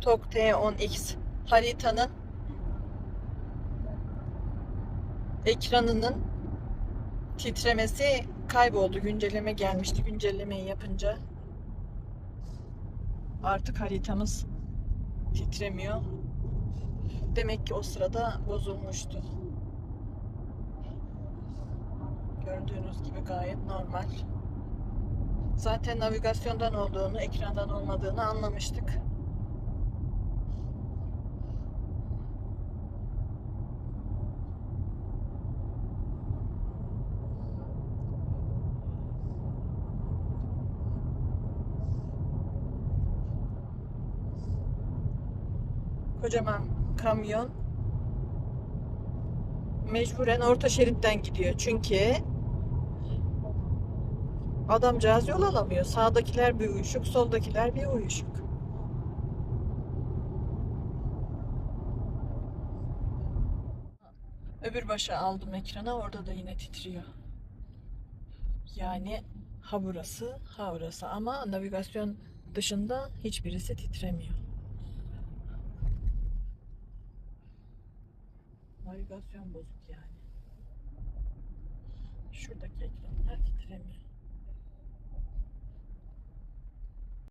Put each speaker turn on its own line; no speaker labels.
TOG T10X haritanın ekranının titremesi kayboldu. Güncelleme gelmişti. Güncellemeyi yapınca artık haritamız titremiyor. Demek ki o sırada bozulmuştu. Gördüğünüz gibi gayet normal. Zaten navigasyondan olduğunu, ekrandan olmadığını anlamıştık. Kocaman kamyon mecburen orta şeritten gidiyor. Çünkü adamcağız yol alamıyor. Sağdakiler bir uyuşuk, soldakiler bir uyuşuk. Öbür başa aldım ekrana orada da yine titriyor. Yani ha burası ha orası ama navigasyon dışında hiçbirisi titremiyor. Navigasyon bozuk yani. Şuradaki ekranlar titremiyor.